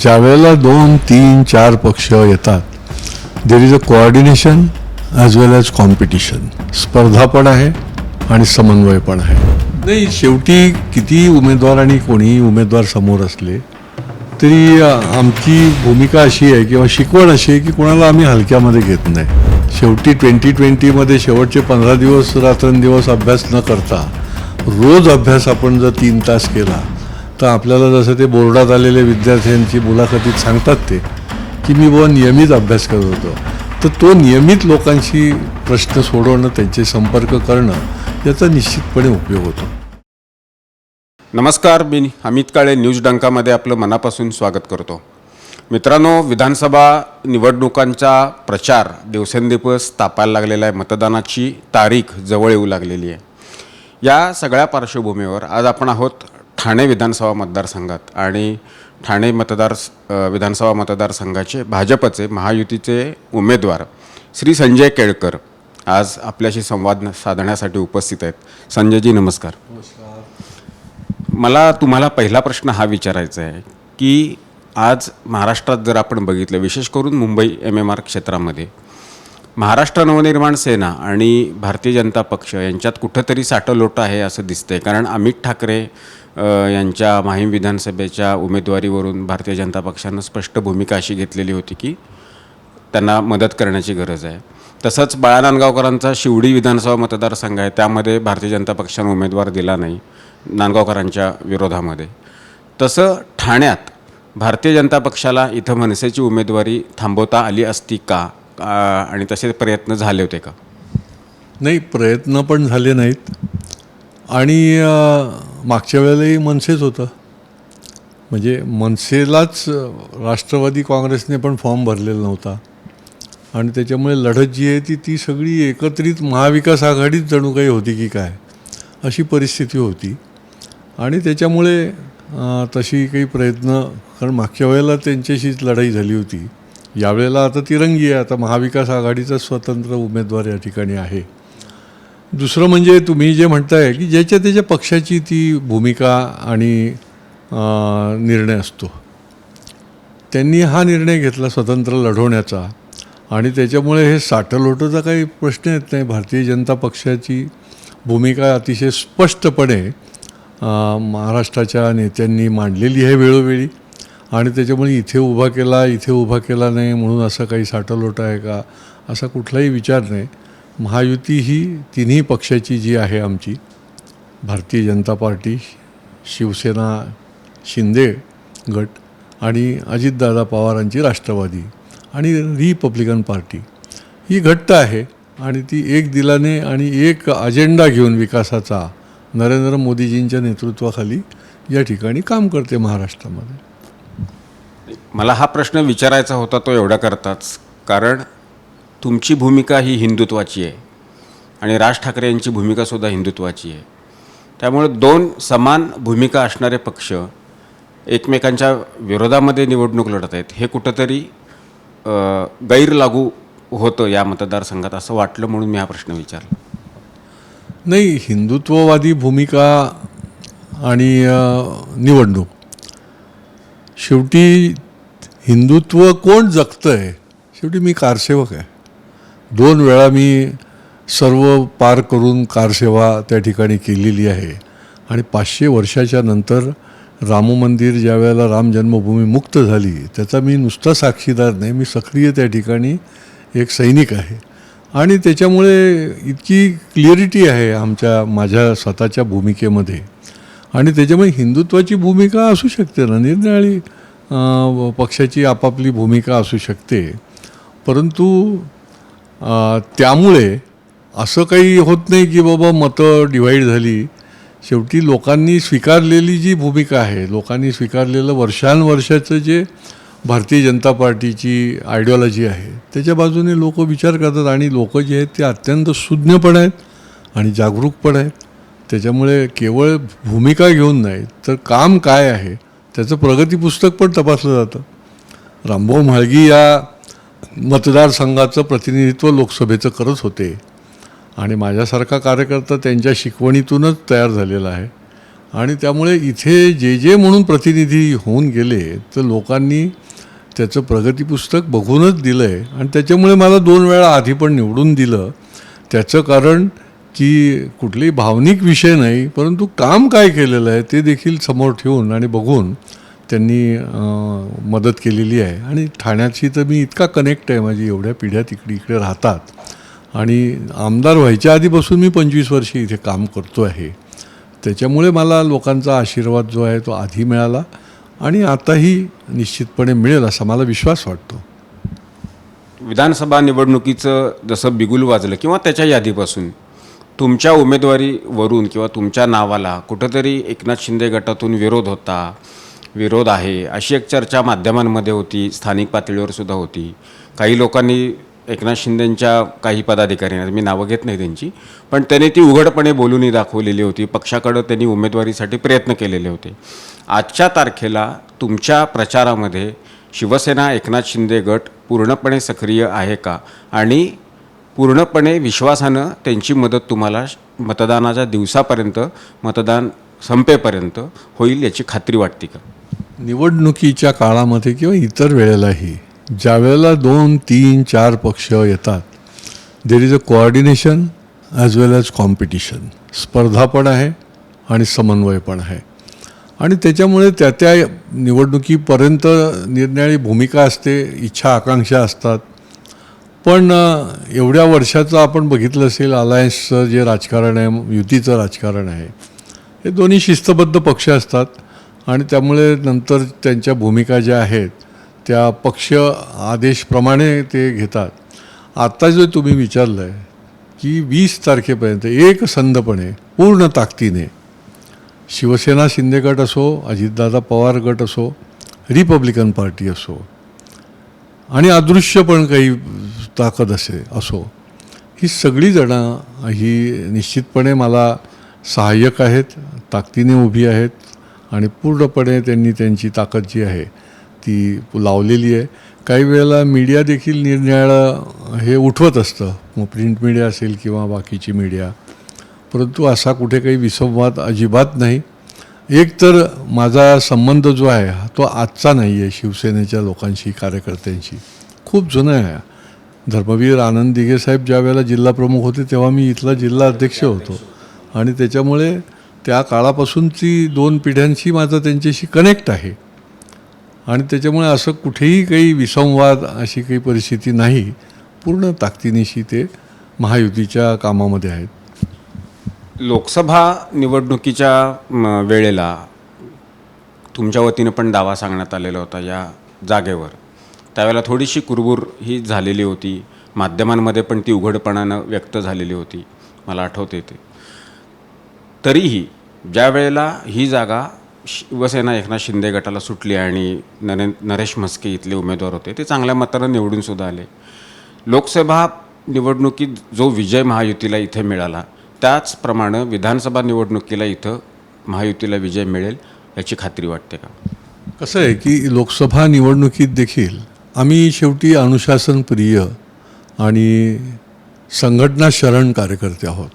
ज्यावेळेला दोन तीन चार पक्ष येतात there is a coordination as well as competition स्पर्धा पण आहे आणि समन्वय पण आहे. नाही शेवटी किती उमेदवार आणि कोणीही उमेदवार समोर असले तरी आमची भूमिका अशी आहे किंवा शिकवण अशी आहे की कोणाला आम्ही हलक्यामध्ये घेत नाही. शेवटी ट्वेंटी ट्वेंटीमध्ये शेवटचे पंधरा दिवस रात्रंदिवस अभ्यास न करता रोज अभ्यास आपण जर तीन तास केला तर आपल्याला जसं ते बोर्डात आलेले विद्यार्थ्यांची मुलाखतीत सांगतात ते की मी बुवा नियमित अभ्यास करत होतो. तर तो नियमित लोकांशी प्रश्न सोडवणं त्यांचे संपर्क करणं याचा निश्चितपणे उपयोग होतो. नमस्कार मी अमित काळे न्यूज डंकामध्ये आपलं मनापासून स्वागत करतो. मित्रांनो विधानसभा निवडणुकांचा प्रचार दिवसेंदिवस तापायला लागलेला आहे. मतदानाची तारीख जवळ येऊ लागलेली आहे. या सगळ्या पार्श्वभूमीवर आज आपण आहोत ठाणे विधानसभा मतदारसंघात आणि ठाणे मतदार विधानसभा मतदारसंघाचे भाजपचे महायुतीचे उमेदवार श्री संजय केळकर आज आपल्याशी संवाद साधण्यासाठी उपस्थित आहेत. संजयजी नमस्कार. मला तुम्हाला पहिला प्रश्न हा विचारायचा आहे की आज महाराष्ट्रात जर आपण बघितलं विशेष करून मुंबई एम एम आर क्षेत्रामध्ये महाराष्ट्र नवनिर्माण सेना आणि भारतीय जनता पक्ष यांच्यात कुठंतरी साठलोट आहे असं दिसतंय. कारण अमित ठाकरे यांच्या माहीम विधानसभेच्या उमेदवारीवरून भारतीय जनता पक्षानं स्पष्ट भूमिका अशी घेतलेली होती की त्यांना मदत करण्याची गरज आहे. तसंच बाळा नांदगावकरांचा शिवडी विधानसभा मतदारसंघ आहे त्यामध्ये भारतीय जनता पक्षानं उमेदवार दिला नाही नांदगावकरांच्या विरोधामध्ये. तसं ठाण्यात भारतीय जनता पक्षाला इथं मनसेची उमेदवारी थांबवता आली असती का? आणि तसे प्रयत्न झाले होते का? नाही प्रयत्न पण झाले नाहीत. आणि मागच्या वेळेलाही मनसेच होतं. म्हणजे मनसेलाच राष्ट्रवादी काँग्रेसने पण फॉर्म भरलेला नव्हता. आणि त्याच्यामुळे लढत जी आहे ती ती सगळी एकत्रित महाविकास आघाडीच जणू काही होती की काय अशी परिस्थिती होती. आणि त्याच्यामुळे तशी काही प्रयत्न कारण मागच्या वेळेला त्यांच्याशीच लढाई झाली होती. यावेळेला आता तिरंगी आहे. आता महाविकास आघाडीचा स्वतंत्र उमेदवार या ठिकाणी आहे. दुसरं म्हणजे तुम्ही जे म्हणताय की ज्याच्या त्याच्या पक्षाची ती भूमिका आणि निर्णय असतो. त्यांनी हा निर्णय घेतला स्वतंत्र लढवण्याचा आणि त्याच्यामुळे हे साठलोटोचा काही प्रश्न येत नाही. भारतीय जनता पक्षाची भूमिका अतिशय स्पष्टपणे महाराष्ट्राच्या नेत्यांनी मांडलेली आहे वेळोवेळी. आणि त्याच्यामुळे इथे उभा केला इथे उभा केला नाही म्हणून असं काही साठलोट आहे का? असा कुठलाही विचार नाही. महायुती ही तिन्ही पक्षाची जी आहे आमची भारतीय जनता पार्टी शिवसेना शिंदे गट आणि अजितदादा पवारांची राष्ट्रवादी आणि रिपब्लिकन पार्टी. ही घट्ट आहे आणि ती एक दिलाने आणि एक अजेंडा घेऊन विकासाचा नरेंद्र मोदीजींच्या नेतृत्वाखाली या ठिकाणी काम करते महाराष्ट्रामध्ये. मला हा प्रश्न विचारायचा होता तो एवढा करताच. कारण तुमची भूमिका ही हिंदुत्वाची आहे आणि राज ठाकरे यांची भूमिकासुद्धा हिंदुत्वाची आहे. त्यामुळे दोन समान भूमिका असणारे पक्ष एकमेकांच्या विरोधामध्ये निवडणूक लढत आहेत. हे कुठंतरी गैर गैरलागू होतं या मतदारसंघात असं वाटलं म्हणून मी हा प्रश्न विचारला. नाही हिंदुत्ववादी भूमिका आणि निवडणूक. शेवटी हिंदुत्व कोण जगतं आहे शेवटी मी कारसेवक आहे. दोन वेळा मी सर्व पार करून कारसेवा त्या ठिकाणी केलेली आहे. आणि पाचशे वर्षाच्या नंतर राम मंदिर ज्या वेळेला राम जन्मभूमी मुक्त झाली त्याचा मी नुसता साक्षीदार नाही मी सक्रिय त्या ठिकाणी एक सैनिक आहे. आणि त्याच्यामुळे इतकी क्लिअरिटी आहे आमच्या माझ्या स्वतःच्या भूमिकेमध्ये. आणि त्याच्यामुळे हिंदुत्वाची भूमिका असू शकते ना निरनिराळी पक्षाची आपापली भूमिका असू शकते. परंतु त्यामुळे असं काही होत नाही की बाबा मतं डिवाईड झाली. शेवटी लोकांनी स्वीकारलेली जी भूमिका आहे लोकांनी स्वीकारलेलं वर्षानुवर्षाचं जे भारतीय जनता पार्टीची आयडिओलॉजी आहे त्याच्या बाजूने लोक विचार करतात आणि लोक जे आहेत ते अत्यंत सुज्ञ पण आहेत आणि जागरूक पण आहेत. त्याच्यामुळे केवळ भूमिका घेऊन नाही तर काम काय आहे? त्याचं प्रगती पुस्तक पण तपासलं जातं. रामभाऊ म्हाळगी या मतदारसंघाचं प्रतिनिधित्व लोकसभेचं करत होते. आणि माझ्यासारखा कार्यकर्ता त्यांच्या शिकवणीतूनच तयार झालेला आहे. आणि त्यामुळे इथे जे जे म्हणून प्रतिनिधी होऊन गेले तर लोकांनी त्याचं प्रगती पुस्तक बघूनच दिलं आहे आणि त्याच्यामुळे मला दोन वेळा आधी पण निवडून दिलं. त्याचं कारण की कुठलेही भावनिक विषय नाही परंतु काम काय केलेलं आहे ते देखील समोर ठेवून आणि बघून त्यांनी मदत केलेली आहे. आणि ठाण्याची तर मी इतका कनेक्ट आहे माझी एवढ्या पिढ्या तिकडे इकडे राहतात. आणि आमदार व्हायच्या आधीपासून मी पंचवीस वर्षे इथे काम करतो आहे. त्याच्यामुळे मला लोकांचा आशीर्वाद जो आहे तो आधी मिळाला आणि आताही निश्चितपणे मिळेल असा मला विश्वास वाटतो. विधानसभा निवडणुकीचं जसं बिगुल वाजलं किंवा त्याच्या यादीपासून तुमच्या उमेदवारीवरून किंवा तुमच्या नावाला कुठंतरी एकनाथ शिंदे गटातून विरोध होता विरोध आहे अशी एक चर्चा माध्यमांमध्ये होती स्थानिक पातळीवर सुद्धा होती. काही लोकांनी एकनाथ शिंदेंच्या काही पदाधिकाऱ्यांना मी नावं घेत नाही त्यांची पण त्यांनी ती उघडपणे बोलूनही दाखवलेली होती. पक्षाकडं त्यांनी उमेदवारीसाठी प्रयत्न केलेले होते. आजच्या तारखेला तुमच्या प्रचारामध्ये शिवसेना एकनाथ शिंदे गट पूर्णपणे सक्रिय आहे का? आणि पूर्णपणे विश्वासानं त्यांची मदत तुम्हाला मतदानाच्या दिवसापर्यंत मतदान संपेपर्यंत होईल याची खात्री वाटते का? निवडणुकीच्या काळामध्ये किंवा इतर वेळेलाही ज्या वेळेला दोन तीन चार पक्ष येतात there is a coordination as well as competition स्पर्धा पण आहे आणि समन्वय पण आहे. आणि त्याच्यामुळे त्या त्या निवडणुकीपर्यंत निरनिराळी भूमिका असते इच्छा आकांक्षा असतात. पण एवढ्या वर्षाचं आपण बघितलं असेल अलायन्सचं जे राजकारण आहे युतीचं राजकारण आहे हे दोन्ही शिस्तबद्ध पक्ष असतात. आणि त्यामुळे नंतर त्यांच्या भूमिका ज्या आहेत त्या पक्ष आदेशप्रमाणे ते घेतात. आत्ता जे तुम्ही विचारलं आहे की वीस तारखेपर्यंत एक संधपणे पूर्ण ताकदीने शिवसेना शिंदे गट असो अजितदादा पवार गट असो रिपब्लिकन पार्टी असो आणि अदृश्य पण काही ताकद असे असो. ही सगळी जणं ही निश्चितपणे मला सहाय्यक आहेत ताकदीने उभी आहेत आणि पूर्णपणे त्यांनी त्यांची ताकद जी आहे ती लावलेली आहे. काही वेळेला मीडिया देखील निरनिराळं हे उठवत असतं. मग प्रिंट मीडिया असेल किंवा बाकीची मीडिया. परंतु असा कुठे काही विसंवाद अजिबात नाही. एक तर माझा संबंध जो आहे तो आजचा नाही आहे शिवसेनेच्या लोकांशी कार्यकर्त्यांशी. खूप जुना आहे धर्मवीर आनंद दिघे साहेब ज्या वेळेला जिल्हा प्रमुख होते तेव्हा मी इथला जिल्हा अध्यक्ष होतो. आणि त्याच्यामुळे त्या काळापासूनची दोन पिढ्यांशी माझा त्यांच्याशी कनेक्ट आहे. आणि त्याच्यामुळे असं कुठेही काही विसंवाद अशी काही परिस्थिती नाही. पूर्ण ताकदीनिशी ते महायुतीच्या कामामध्ये आहेत. लोकसभा निवडणुकीच्या वेळेला तुमच्या वतीनं पण दावा सांगण्यात आलेला होता या जागेवर. त्यावेळेला थोडीशी कुरबुर ही झालेली होती. माध्यमांमध्ये पण ती उघडपणानं व्यक्त झालेली होती. मला आठवते ते. तरीही ज्या वेळेला ही जागा शिवसेना एकनाथ शिंदे गटाला सुटली आणि नरे नरेश म्हस्के इथले उमेदवार होते ते चांगल्या मतानं निवडून सुद्धा आले. लोकसभा निवडणुकीत जो विजय महायुतीला इथे मिळाला त्याचप्रमाणे विधानसभा निवडणुकीला इथं महायुतीला विजय मिळेल याची खात्री वाटते का? कसं आहे की लोकसभा निवडणुकीत देखील आम्ही शेवटी अनुशासनप्रिय आणि संघटना शरण कार्यकर्ते आहोत.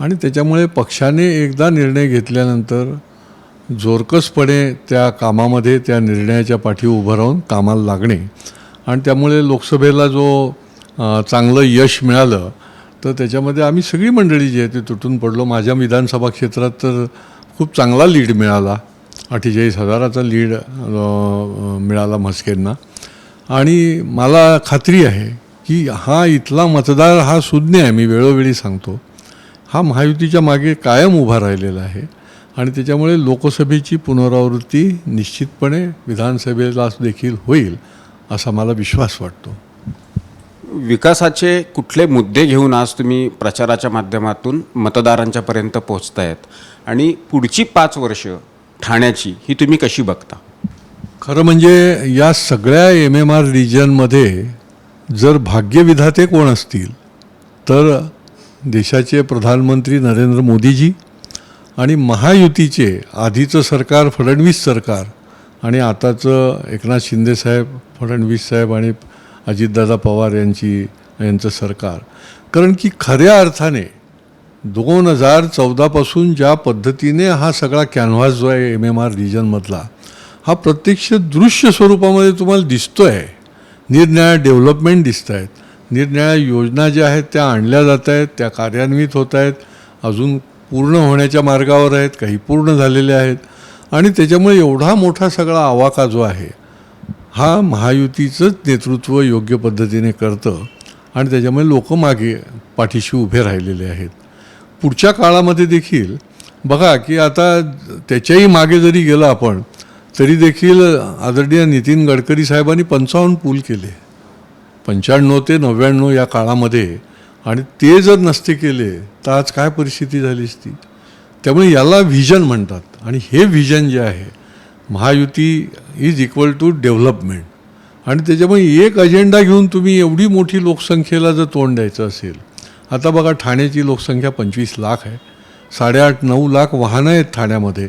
आणि त्याच्यामुळे पक्षाने एकदा निर्णय घेतल्यानंतर जोरकसपणे त्या कामामध्ये त्या निर्णयाच्या पाठी उभं राहून कामाला लागणे आणि त्यामुळे लोकसभेला जो चांगलं यश मिळालं तर त्याच्यामध्ये आम्ही सगळी मंडळी जी आहे ती तुटून पडलो. माझ्या विधानसभा क्षेत्रात तर खूप चांगला लीड मिळाला. अठ्ठेचाळीस हजाराचा लीड मिळाला म्हस्केंना. आणि मला खात्री आहे की हा इथला मतदार हा सुज्ञ आहे मी वेळोवेळी सांगतो. हा महायुतीच्या मागे कायम उभा राहिलेला आहे आणि त्याच्यामुळे लोकसभेची पुनरावृत्ती निश्चितपणे विधानसभेला देखील होईल असा मला विश्वास वाटतो. विकासाचे कुठले मुद्दे घेऊन आज तुम्ही प्रचाराच्या माध्यमातून मतदारांच्यापर्यंत पोहोचतायत आणि पुढची पाच वर्ष ठाण्याची ही तुम्ही कशी बघता? खरं म्हणजे या सगळ्या एम एम आर रिजनमध्ये जर भाग्यविधाते कोण असतील तर देशाचे प्रधानमंत्री नरेंद्र मोदीजी आणि महायुतीचे आधीचं सरकार फडणवीस सरकार आणि आताचं एकनाथ शिंदेसाहेब फडणवीस साहेब आणि अजितदादा पवार यांची यांचं सरकार. कारण की खऱ्या अर्थाने दोन हजार चौदापासून ज्या पद्धतीने हा सगळा कॅनव्हास जो आहे एम एम आर रिजनमधला हा प्रत्यक्ष दृश्य स्वरूपामध्ये तुम्हाला दिसतो आहे निरनिळ्या डेव्हलपमेंट दिसत आहेत निरनिळ्या योजना ज्या आहेत त्या आणल्या जात आहेत त्या कार्यान्वित होत आहेत अजून पूर्ण होण्याच्या मार्गावर आहेत काही पूर्ण झालेले आहेत. आणि त्याच्यामुळे एवढा मोठा सगळा आवाका जो आहे हा महायुतीचंच नेतृत्व योग्य पद्धतीने करतं. आणि त्याच्यामुळे लोक मागे पाठीशी उभे राहिलेले आहेत. पुढच्या काळामध्ये देखील बघा की आता त्याच्याही मागे जरी गेलं आपण तरी देखील आदरणीय नितीन गडकरी साहेबांनी पंचावन्न पूल केले. पंच्याण्णव ते नव्याण्णव या काळामध्ये आणि ते जर नसते केले तर आज काय परिस्थिती झाली असती? त्यामुळे याला व्हिजन म्हणतात. आणि हे व्हिजन जे आहे Mahayuti is equal to development आणि त्याच्यामुळे एक अजेंडा घेऊन तुम्ही एवढी मोठी लोकसंख्येला जर तोंड द्यायचं असेल आता बघा ठाण्याची लोकसंख्या पंचवीस लाख आहे. साडेआठ नऊ लाख वाहनं आहेत ठाण्यामध्ये.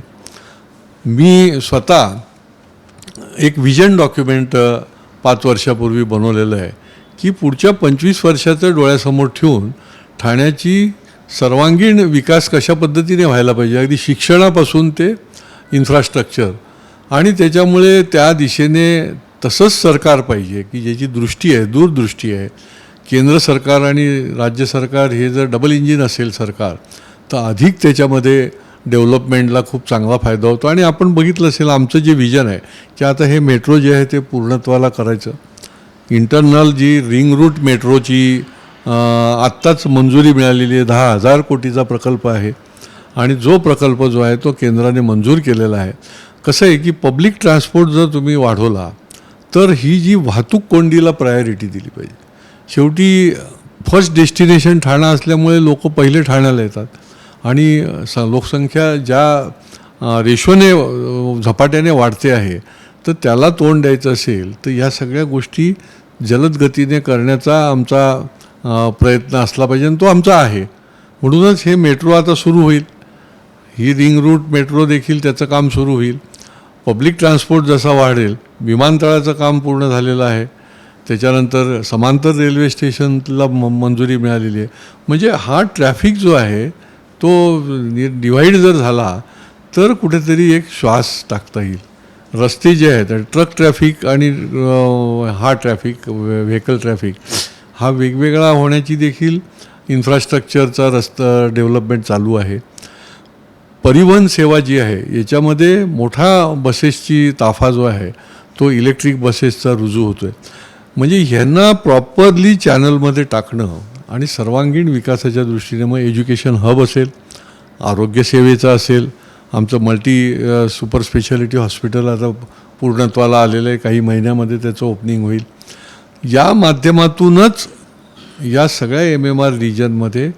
मी स्वतः एक विजन डॉक्युमेंट पाच वर्षापूर्वी बनवलेलं आहे की पुढच्या पंचवीस वर्षाचं डोळ्यासमोर ठेवून ठाण्याची सर्वांगीण विकास कशा पद्धतीने व्हायला पाहिजे अगदी शिक्षणापासून ते इन्फ्रास्ट्रक्चर आणि त्याच्यामुळे त्या दिशेने तसंच सरकार पाहिजे की ज्याची दृष्टी आहे दूरदृष्टी आहे. केंद्र सरकार आणि राज्य सरकार हे जर डबल इंजिन असेल सरकार तर अधिक त्याच्यामध्ये डेव्हलपमेंटला खूप चांगला फायदा होतो. आणि आपण बघितलं असेल आमचं जे विजन आहे की आता हे मेट्रो जे आहे ते पूर्णत्वाला करायचं. इंटरनल जी रिंग रूट मेट्रोची आत्ताच मंजुरी मिळालेली आहे दहा हजार कोटीचा प्रकल्प आहे. आणि जो प्रकल्प जो आहे तो केंद्राने मंजूर केलेला आहे. कसं आहे की पब्लिक ट्रान्सपोर्ट जर तुम्ही वाढवला तर ही जी वाहतूक कोंडीला प्रायोरिटी दिली पाहिजे. शेवटी फर्स्ट डेस्टिनेशन ठाणा असल्यामुळे लोक पहिले ठाण्याला येतात. आणि स लोकसंख्या ज्या रेशोने झपाट्याने वाढते आहे तर त्याला तोंड द्यायचं असेल तर ह्या सगळ्या गोष्टी जलद गतीने करण्याचा आमचा प्रयत्न असला पाहिजे आणि तो आमचा आहे. म्हणूनच हे मेट्रो आता सुरू होईल. ही रिंग रूट मेट्रो देखील त्याचं काम सुरू होईल. पब्लिक ट्रान्सपोर्ट जसा वाढेल विमानतळाचं काम पूर्ण झालेलं आहे. त्याच्यानंतर समांतर रेल्वे स्टेशनला म मंजुरी मिळालेली आहे. म्हणजे हा ट्रॅफिक जो आहे तो डिवाईड जर झाला तर कुठेतरी एक श्वास टाकता येईल. रस्ते जे आहेत ट्रक ट्रॅफिक आणि हा ट्रॅफिक व्हेकल ट्रॅफिक हा वेगवेगळा होण्याची देखील इन्फ्रास्ट्रक्चरचा रस्ता डेव्हलपमेंट चालू आहे. परिवहन सेवा जी आहे याच्यामध्ये मोठा बसेसची ताफा जो आहे तो इलेक्ट्रिक बसेसचा रुजू होतो आहे म्हणजे ह्यांना प्रॉपरली चॅनलमध्ये टाकणं आणि सर्वांगीण विकासाच्या दृष्टीने मग एज्युकेशन हब असेल आरोग्यसेवेचं असेल आमचं मल्टी सुपर स्पेशालिटी हॉस्पिटल आता पूर्णत्वाला आलेलं आहे. काही महिन्यामध्ये त्याचं ओपनिंग होईल. या माध्यमातूनच या सगळ्या एम एम आर रिजनमध्ये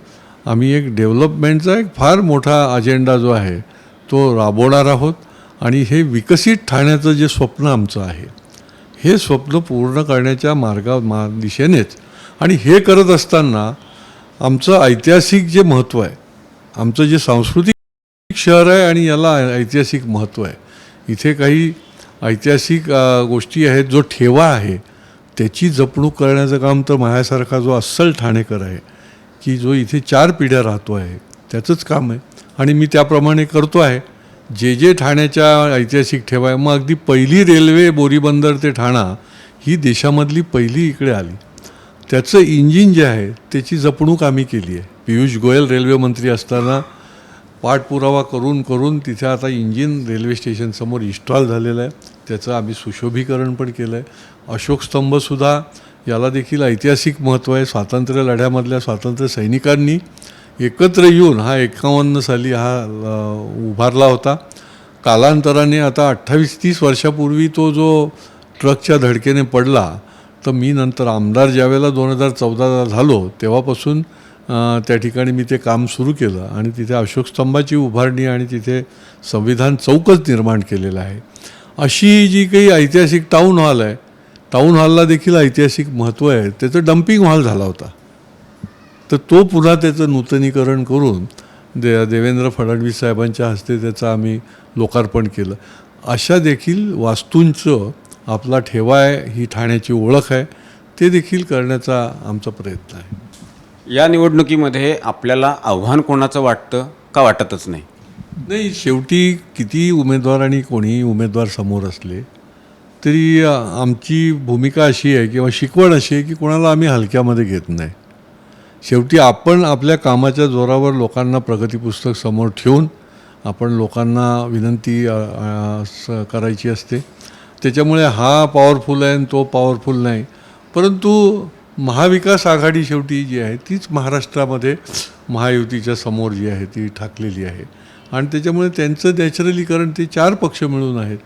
आम्ही एक डेव्हलपमेंटचा एक फार मोठा अजेंडा जो आहे तो राबवणार आहोत. आणि हे विकसित ठाण्याचं जे स्वप्न आमचं आहे हे स्वप्न पूर्ण करण्याच्या मार्गा मा दिशेनेच आणि हे करत असताना आमचं ऐतिहासिक जे महत्त्व आहे आमचं जे सांस्कृतिक शहर आहे आणि याला ऐतिहासिक महत्त्व आहे. इथे काही ऐतिहासिक गोष्टी आहेत जो ठेवा आहे त्याची जपणूक करण्याचं काम तर माझ्यासारखा जो अस्सल ठाणेकर आहे की जो इथे चार पिढ्या राहतो आहे त्याचंच काम आहे. आणि मी त्याप्रमाणे करतो आहे. जे जे ठाण्याच्या ऐतिहासिक ठेवा आहे मग अगदी पहिली रेल्वे बोरीबंदर ते ठाणा ही देशामधली पहिली इकडे आली. त्याचं इंजिन जे आहे त्याची जपणूक आम्ही केली आहे. पियुष गोयल रेल्वे मंत्री असताना पाठपुरावा करून करून तिथे आता इंजिन रेल्वे स्टेशनसमोर इन्स्टॉल झालेलं आहे. त्याचं आम्ही सुशोभीकरण पण केलं आहे. अशोक स्तंभसुद्धा याला देखील ऐतिहासिक महत्त्व आहे. स्वातंत्र्य लढ्यामधल्या स्वातंत्र्य सैनिकांनी एकत्र येऊन हा एकावन्न साली हा उभारला होता. कालांतराने आता अठ्ठावीस तीस वर्षापूर्वी तो जो ट्रकच्या धडकेने पडला तर मी नंतर आमदार ज्यावेळेला दोन हजार चौदाला झालो तेव्हापासून त्या ठिकाणी मी ते काम सुरू केलं आणि तिथे अशोक स्तंभाची उभारणी आणि तिथे संविधान चौकच निर्माण केलेलं आहे. अशी जी काही ऐतिहासिक टाऊन हॉल आहे टाऊन हॉलला देखील ऐतिहासिक महत्त्व आहे. त्याचं डम्पिंग हॉल झाला होता. तर तो पुन्हा त्याचं नूतनीकरण करून दे देवेंद्र फडणवीस साहेबांच्या हस्ते त्याचं आम्ही लोकार्पण केलं. अशा देखील वास्तूंचं आपला ठेवा आहे ही ठाण्याची ओळख आहे ते देखील करण्याचा आमचा प्रयत्न आहे. या निवडणुकीमध्ये आपल्याला आव्हान कोणाचं वाटतं का वाटतच नाही? नाही शेवटी किती उमेदवार आणि कोणीही उमेदवार समोर असले तरी आमची भूमिका अशी आहे किंवा शिकवण अशी आहे की कोणाला आम्ही हलक्यामध्ये घेत नाही. शेवटी आपण आपल्या कामाच्या जोरावर लोकांना प्रगतीपुस्तक समोर ठेवून आपण लोकांना विनंती करायची असते. त्याच्यामुळे हा पॉवरफुल आहे आणि तो पॉवरफुल नाही. परंतु महाविकास आघाडी शेवटी जी आहे तीच महाराष्ट्रामध्ये महायुतीच्या समोर जी आहे ती ठाकलेली आहे. आणि त्याच्यामुळे त्यांचं नॅचरलीकरण ते चार पक्ष मिळून आहेत.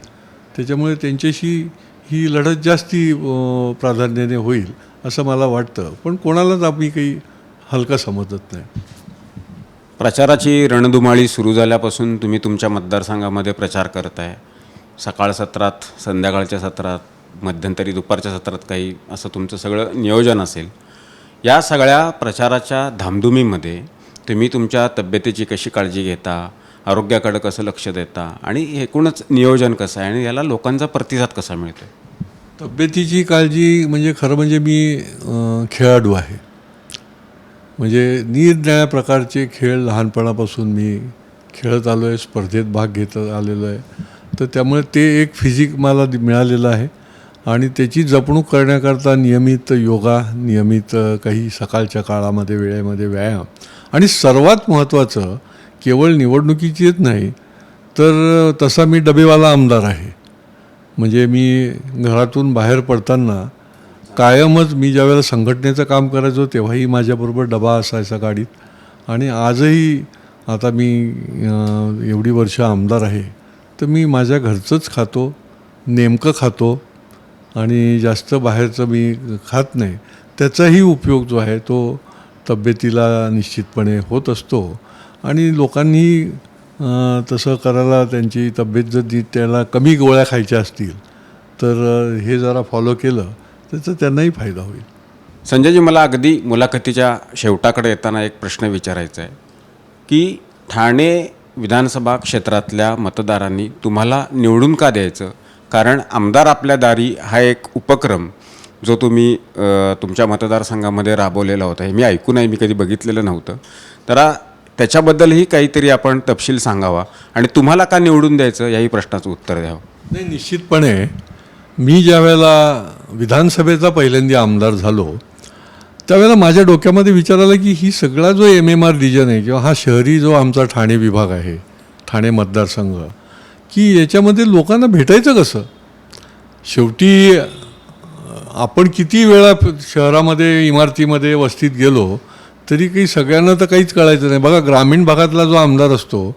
त्याच्यामुळे त्यांच्याशी ही लढत जास्ती प्राधान्याने होईल असं मला वाटतं. पण कोणालाच आम्ही काही हलका समजत नाही. प्रचाराची रणधुमाळी सुरू झाल्यापासून तुम्ही तुमच्या मतदारसंघामध्ये प्रचार करताय. सकाळ सत्रात संध्याकाळच्या सत्रात मध्यंतरी दुपारच्या सत्रात काही असं तुमचं सगळं नियोजन असेल. या सगळ्या प्रचाराच्या धामधुमीमध्ये तुम्ही तुमच्या तब्येतीची कशी काळजी घेता आरोग्याकडे कसं लक्ष देता आणि एकूणच नियोजन कसं आहे आणि याला लोकांचा प्रतिसाद कसा मिळतो तब्येतीची काळजी म्हणजे खरं म्हणजे मी खेळाडू आहे. म्हणजे निरनिळ्या प्रकारचे खेळ लहानपणापासून मी खेळत आलो आहे स्पर्धेत भाग घेत आलेलो आहे तर त्यामुळे ते एक फिजिक मला मिळालेलं आहे. आणि त्याची जपणूक करण्याकरता नियमित योगा नियमित काही सकाळच्या काळामध्ये वेळेमध्ये व्यायाम. आणि सर्वात महत्त्वाचं केवळ निवडणुकीचीच नाही तर तसा मी डबेवाला आमदार आहे. म्हणजे मी घरातून बाहेर पडताना कायमच मी ज्यावेळेला संघटनेचं काम करायचो तेव्हाही माझ्याबरोबर डबा असायचा गाडीत. आणि आजही आता मी एवढी वर्ष आमदार आहे. तर मी माझ्या घरचंच खातो नेमकं खातो आणि जास्त बाहेरचं मी खात नाही. त्याचाही उपयोग जो आहे तो तब्येतीला निश्चितपणे होत असतो आणि लोकांनी तसं करायला त्यांची तब्येत जर जी त्याला कमी गोळ्या खायच्या असतील तर हे जरा फॉलो केलं त्याचा त्यांनाही फायदा होईल. संजयजी मला अगदी मुलाखतीच्या शेवटाकडे येताना एक प्रश्न विचारायचा आहे की ठाणे विधानसभा क्षेत्रातल्या मतदारांनी तुम्हाला निवडून का द्यायचं? कारण आमदार आपल्या दारी हा एक उपक्रम जो तुम्ही तुमच्या मतदारसंघामध्ये राबवलेला होता. हे मी ऐकून आहे मी कधी बघितलेलं नव्हतं. तर त्याच्याबद्दलही काहीतरी आपण तपशील सांगावा. आणि तुम्हाला का निवडून द्यायचं? याही प्रश्नाचं उत्तर द्यावं. नाही निश्चितपणे मी ज्या वेळेला विधानसभेचा पहिल्यांदा आमदार झालो त्यावेळेला माझ्या डोक्यामध्ये विचार आला की ही सगळा जो एम एम आर रिजन आहे किंवा हा शहरी जो आमचा ठाणे विभाग आहे ठाणे मतदारसंघ की याच्यामध्ये लोकांना भेटायचं कसं? शेवटी आपण किती वेळा शहरामध्ये इमारतीमध्ये वस्तीत गेलो तरी काही सगळ्यांना तर काहीच कळायचं नाही. बघा ग्रामीण भागातला जो आमदार असतो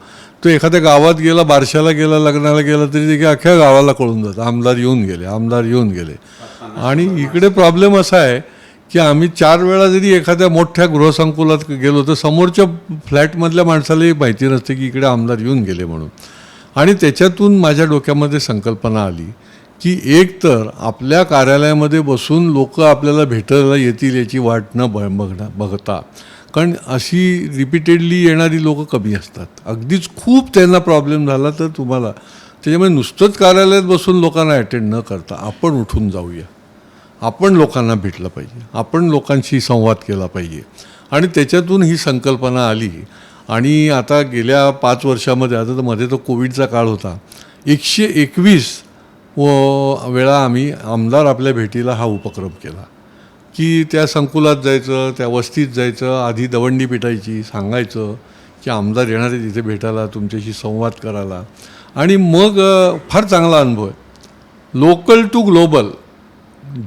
तो एखाद्या गावात गेला बारशाला गेला लग्नाला गेला तरी ते अख्ख्या गावाला कळून जातं. आमदार येऊन गेले आमदार येऊन गेले. आणि इकडे प्रॉब्लेम असा आहे की आम्ही चार वेळा जरी एखाद्या मोठ्या गृहसंकुलात गेलो तर समोरच्या फ्लॅटमधल्या माणसालाही माहिती नसते की इकडे आमदार येऊन गेले म्हणून. आणि त्याच्यातून माझ्या डोक्यामध्ये संकल्पना आली की एक तर आपल्या कार्यालयामध्ये बसून लोक आपल्याला भेटायला येतील याची वाट न ब बघणं बघता. कारण अशी रिपीटेडली येणारी लोकं कमी असतात. अगदीच खूप त्यांना प्रॉब्लेम झाला तर तुम्हाला त्याच्यामुळे नुसतंच कार्यालयात बसून लोकांना अटेंड न करता आपण उठून जाऊया. आपण लोकांना भेटलं पाहिजे. आपण लोकांशी संवाद केला पाहिजे. आणि त्याच्यातून ही संकल्पना आली. आणि आता गेल्या पाच वर्षामध्ये आता तर मध्ये तो कोविडचा काळ होता. एकशे एकवीस व वेळा आम्ही आमदार आपल्या भेटीला हा उपक्रम केला. की त्या संकुलात जायचं त्या वस्तीत जायचं आधी दवंडी पिटायची सांगायचं की आमदार येणार आहे तिथे भेटायला तुमच्याशी संवाद करायला. आणि मग फार चांगला अनुभव आहे. लोकल टू ग्लोबल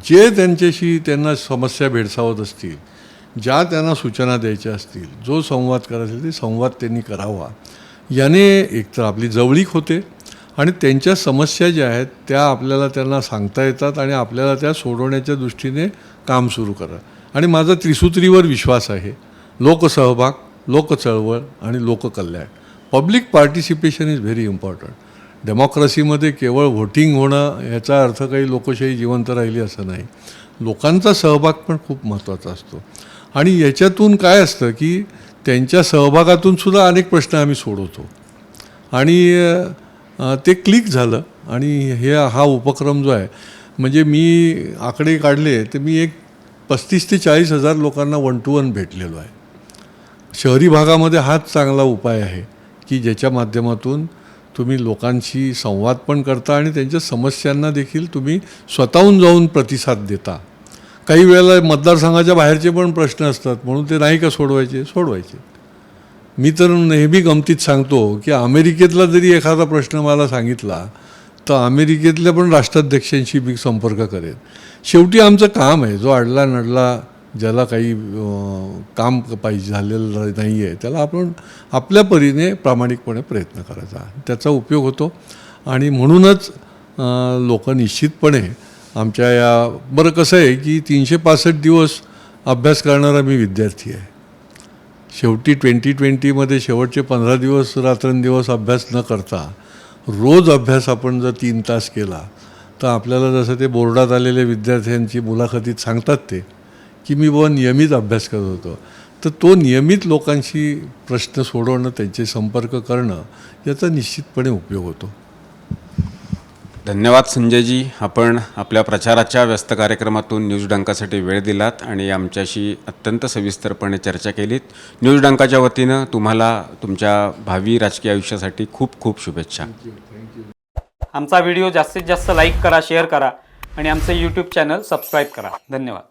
जे त्यांच्याशी त्यांना समस्या भेडसावत असतील ज्या त्यांना सूचना द्यायच्या असतील जो संवाद करायचा असेल ते संवाद त्यांनी करावा. याने एकतर आपली जवळीक होते आणि त्यांच्या समस्या ज्या आहेत त्या आपल्याला त्यांना सांगता येतात आणि आपल्याला त्या सोडवण्याच्या दृष्टीने काम सुरू करा आणि माझा त्रिसूत्रीवर विश्वास आहे. लोकसहभाग लोकचळवळ आणि लोककल्याण. Public participation is very important. डेमोक्रेसीमध्ये केवळ व्होटिंग होणं याचा अर्थ काही लोकशाही जिवंत राहिली असं नाही. लोकांचा सहभाग पण खूप महत्त्वाचा असतो. आणि याच्यातून काय असतं की त्यांच्या सहभागातून सुद्धा अनेक प्रश्न आम्ही सोडवतो. आणि ते क्लिक झालं आणि हे हा उपक्रम जो आहे म्हणजे मी आकडे काढले तर मी एक पस्तीस ते चाळीस हजार लोकांना वन टू वन भेटलेलो आहे. शहरी भागामध्ये हाच चांगला उपाय आहे की ज्याच्या माध्यमातून तुम्ही लोकांशी संवाद पण करता आणि त्यांच्या समस्यांना देखील तुम्ही स्वतःहून जाऊन प्रतिसाद देता. काही वेळेला मतदारसंघाच्या बाहेरचे पण प्रश्न असतात म्हणून ते नाही का सोडवायचे? सोडवायचे. मी तर नेहमी गमतीत सांगतो की अमेरिकेतला जरी एखादा प्रश्न मला सांगितला तर अमेरिकेतल्या पण राष्ट्राध्यक्षांशी मी संपर्क करेन. शेवटी आमचं काम आहे जो अडला नडला ज्याला काही काम पाहिजे झालेलं नाही आहे त्याला आपण आपल्या परीने प्रामाणिकपणे प्रयत्न करायचा त्याचा उपयोग होतो. आणि म्हणूनच लोक निश्चितपणे आमच्या या बरं कसं आहे की तीनशे पासष्ट दिवस अभ्यास करणारा मी विद्यार्थी आहे. शेवटी ट्वेंटी ट्वेंटीमध्ये शेवटचे पंधरा दिवस रात्रंदिवस अभ्यास न करता रोज अभ्यास आपण जर तीन तास केला तर आपल्याला जसं ते बोर्डात आलेल्या विद्यार्थ्यांची मुलाखतीत सांगतात ते की मी बुवा नियमित अभ्यास करत होतो. तर तो नियमित लोकांशी प्रश्न सोडवणं त्यांचे संपर्क करणं याचा निश्चितपणे उपयोग होतो. धन्यवाद संजयजी. आपण आपल्या प्रचाराच्या व्यस्त कार्यक्रमातून न्यूज डंकासाठी वेळ दिलात आणि आमच्याशी अत्यंत सविस्तरपणे चर्चा केलीत. न्यूज डंकाच्या वतीनं तुम्हाला तुमच्या भावी राजकीय आयुष्यासाठी खूप खूप शुभेच्छा. आमचा व्हिडिओ जास्तीत जास्त लाईक करा शेअर करा आणि आमचं यूट्यूब चॅनल सबस्क्राईब करा. धन्यवाद.